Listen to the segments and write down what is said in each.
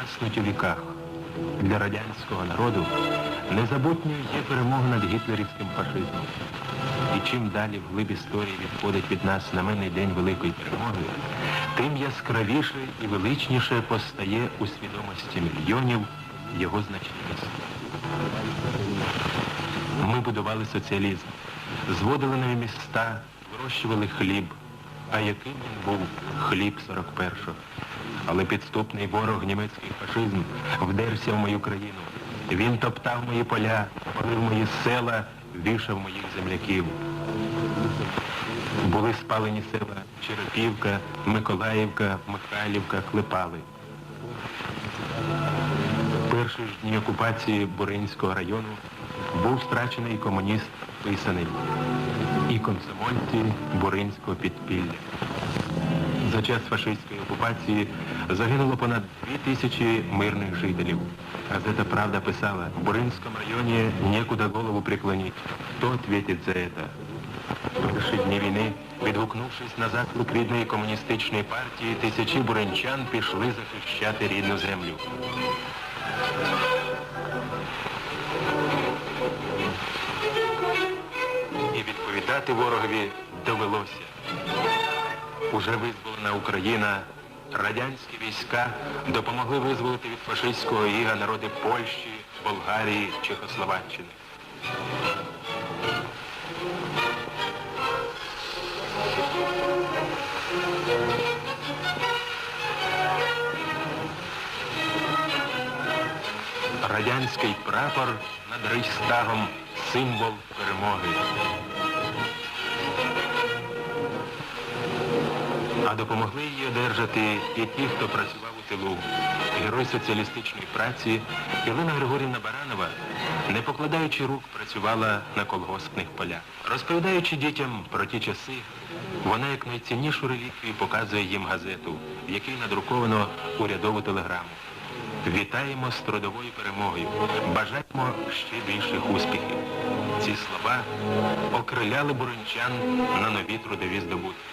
гаснуть у віках. Для радянського народу незабутньою є перемога над гітлерівським фашизмом. І чим далі в глиб історії відходить від нас знаменний день Великої перемоги, тим яскравіше і величніше постає у свідомості мільйонів його значимість. Ми будували соціалізм, зводили нові міста, вирощували хліб. А яким він був хліб 41-го? Але підступний ворог німецький фашизм вдерся в мою країну. Він топтав мої поля, палив мої села, вішав моїх земляків. Були спалені села Черепівка, Миколаївка, Михайлівка, Клепали. Перші ж дні окупації Буринського району був страчений комуніст писаний і комсомольці Буринського підпілля. За час фашистської окупації загинуло понад дві тисячі мирних жителів. Газета «Правда» писала, в Буринському районі некуда голову преклонить. Хто відповідить за? В перші дні війни, відгукнувшись на заклик рідної комуністичної партії, тисячі буринчан пішли захищати рідну землю. Відповідати ворогові довелося. Уже визволена Україна, радянські війська допомогли визволити від фашистського іга народи Польщі, Болгарії, Чехословаччини. Радянський прапор над Рейхстагом символ перемоги. А допомогли їй одержати і ті, хто працював у тилу. Герой соціалістичної праці Ірина Григорівна Баранова, не покладаючи рук, працювала на колгоспних полях. Розповідаючи дітям про ті часи, вона як найціннішу реліквію показує їм газету, в якій надруковано урядову телеграму. Вітаємо з трудовою перемогою. Бажаємо ще більших успіхів. Ці слова окриляли буринчан на нові трудові здобутки.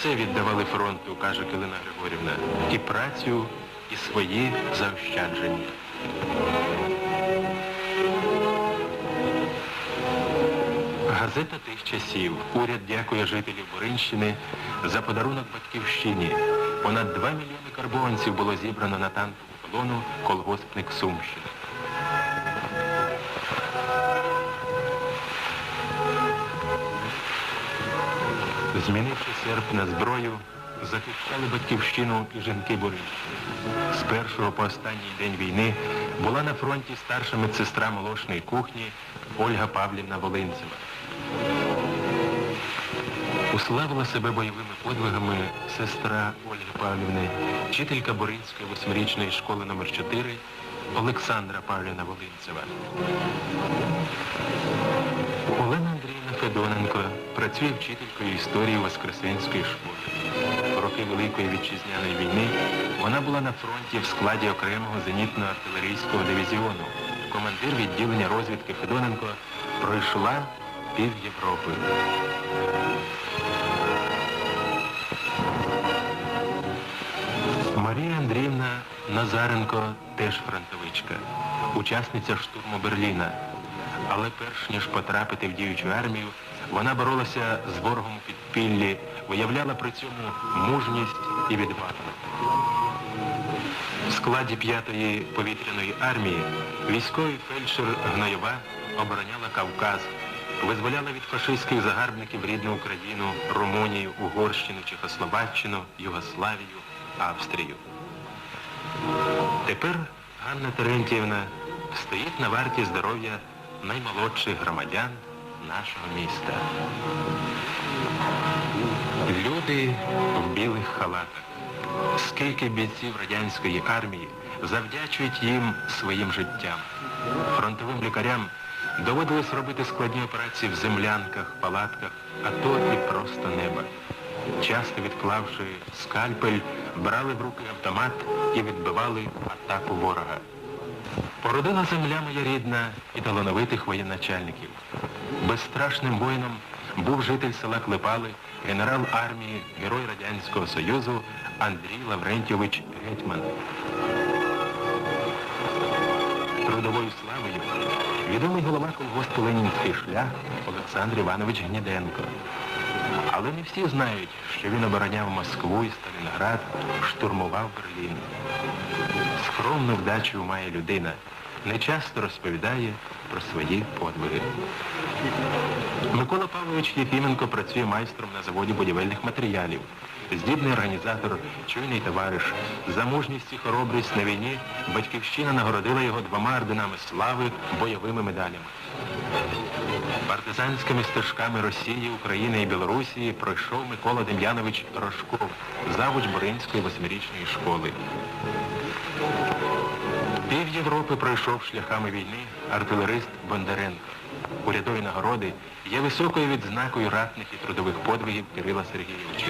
Все віддавали фронту, каже Килина Григорівна, і працю, і свої заощадження. Газета тих часів. Уряд дякує жителів Буринщини за подарунок батьківщині. Понад 2 мільйони карбованців було зібрано на танкову колону колгоспник Сумщини. Змінивши серп на зброю, захищали батьківщину і жінки Буринщини. З першого по останній день війни була на фронті старша медсестра молочної кухні Ольга Павлівна Волинцева. Уславила себе бойовими подвигами сестра Ольги Павлівни, вчителька Боринської восьмирічної школи номер 4 Олександра Павлівна Волинцева. Олена Андріївна Федоненко працює вчителькою історії Воскресенської школи. В роки Великої вітчизняної війни вона була на фронті в складі окремого зенітно-артилерійського дивізіону. Командир відділення розвідки Федоненко пройшла пів Європи. Марія Андріївна Назаренко теж фронтовичка, учасниця штурму Берліна. Але перш ніж потрапити в діючу армію, вона боролася з ворогом у підпіллі, виявляла при цьому мужність і відвагу. В складі 5-ї повітряної армії військовий фельдшер Гнойова обороняла Кавказ, визволяла від фашистських загарбників рідну Україну, Румунію, Угорщину, Чехословаччину, Югославію, Австрію. Тепер Ганна Терентіївна стоїть на варті здоров'я наймолодших громадян нашого міста. Люди в білих халатах. Скільки бійців радянської армії завдячують їм своїм життям. Фронтовим лікарям доводилось робити складні операції в землянках, палатках, а то і просто неба. Часто відклавши скальпель, брали в руки автомат і відбивали атаку ворога. Породила земля моя рідна і талановитих воєначальників. Безстрашним воїнам був житель села Клепали, генерал армії, герой Радянського Союзу Андрій Лаврентьович Гетьман. Трудовою славою відомий голова колгоспу Ленінський шлях Олександр Іванович Гніденко. Але не всі знають, що він обороняв Москву і Сталінград, штурмував Берлін. Скромну вдачу має людина, не часто розповідає про свої подвиги. Микола Павлович Єфіменко працює майстром на заводі будівельних матеріалів. Здібний організатор, чуйний товариш, за мужність і хоробрість на війні батьківщина нагородила його двома орденами слави, бойовими медалями. Партизанськими стежками Росії, України і Білорусі пройшов Микола Дем'янович Рожков, завуч Боринської восьмирічної школи. Пів Європи пройшов шляхами війни артилерист Бондаренко. Урядові нагороди є високою відзнакою ратних і трудових подвигів Кирила Сергійовича.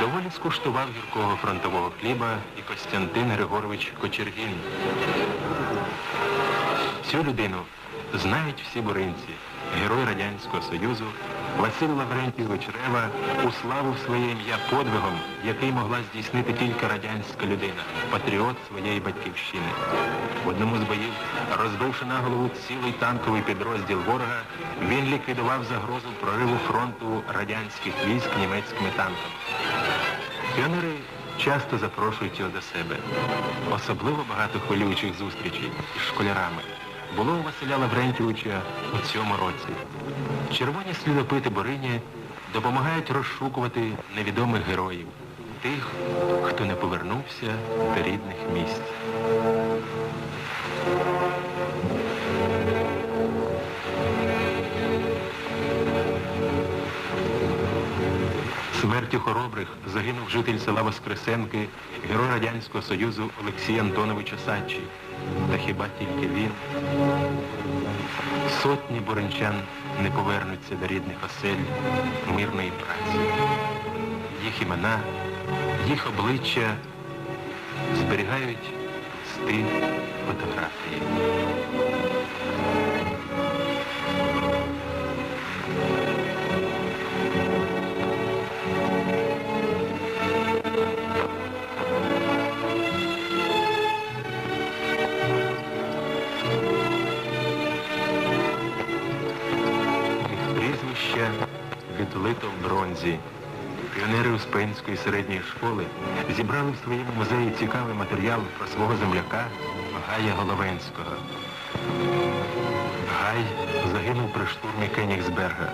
Доволі скуштував гіркого фронтового хліба і Костянтин Григорович Кочергін. Цю людину знають всі буринці, герой Радянського Союзу, Василь Лаврентійович Рева уславив своє ім'я подвигом, який могла здійснити тільки радянська людина, патріот своєї батьківщини. В одному з боїв, розбивши на голову цілий танковий підрозділ ворога, він ліквідував загрозу прориву фронту радянських військ німецькими танками. Піонери часто запрошують його до себе. Особливо багато хвилюючих зустрічей із школярами було у Василя Лаврентьовича у цьому році. Червоні слідопити Борині допомагають розшукувати невідомих героїв, тих, хто не повернувся до рідних місць. Смертю хоробрих загинув житель села Воскресенки, герой Радянського Союзу Олексій Антонович Осадчий. Та хіба тільки він? Сотні буренчан не повернуться до рідних осель мирної праці. Їх імена, їх обличчя зберігають листи фотографії. Відлито в бронзі. Піонери Успенської середньої школи зібрали в своєму музеї цікавий матеріал про свого земляка Гая Головенського. Гай загинув при штурмі Кенігсберга.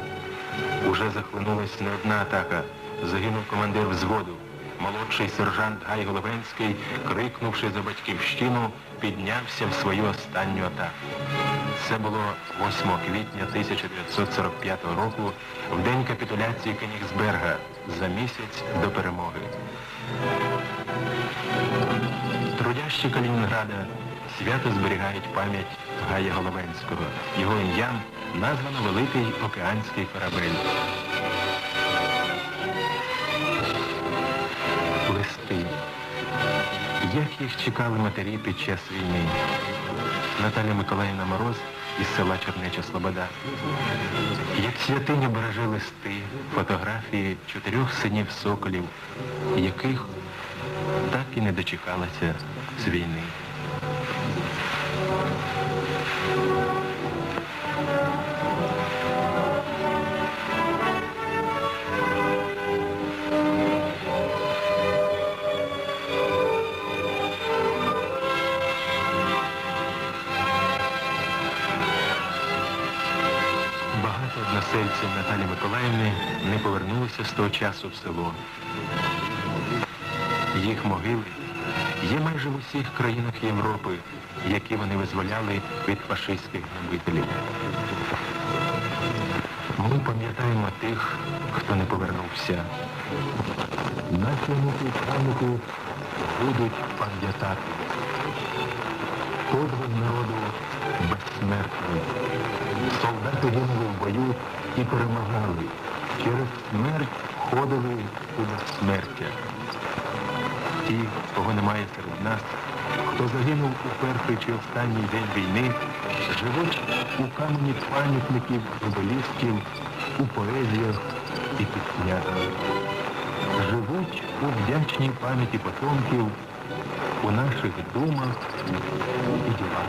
Уже захлинулась не одна атака. Загинув командир взводу. Молодший сержант Гай Головенський, крикнувши за батьківщину, піднявся в свою останню атаку. Це було 8 квітня 1945 року, в день капітуляції Кенігсберга, за місяць до перемоги. Трудящі Калінінграда свято зберігають пам'ять Гая Головенського. Його ім'ям названо Великий океанський корабель. Листи. Як їх чекали матері під час війни? Наталя Миколаївна Мороз із села Чернеча Слобода. Як святиня береже листи, фотографії чотирьох синів соколів, яких так і не дочекалася з війни. Повернулися з того часу в село. Їх могили є майже в усіх країнах Європи, які вони визволяли від фашистських гнобителів. Ми пам'ятаємо тих, хто не повернувся. Наші внуки правнуки будуть пам'ятати. Подвиг народу безсмертний. Солдати гинули в бою і перемагали. Через смерть входили у безсмертя. Ті, кого немає серед нас, хто загинув у перший чи останній день війни, живуть у камені пам'ятників, обелісків, у поезіях і піснях. Живуть у вдячній пам'яті потомків, у наших думах і ділах.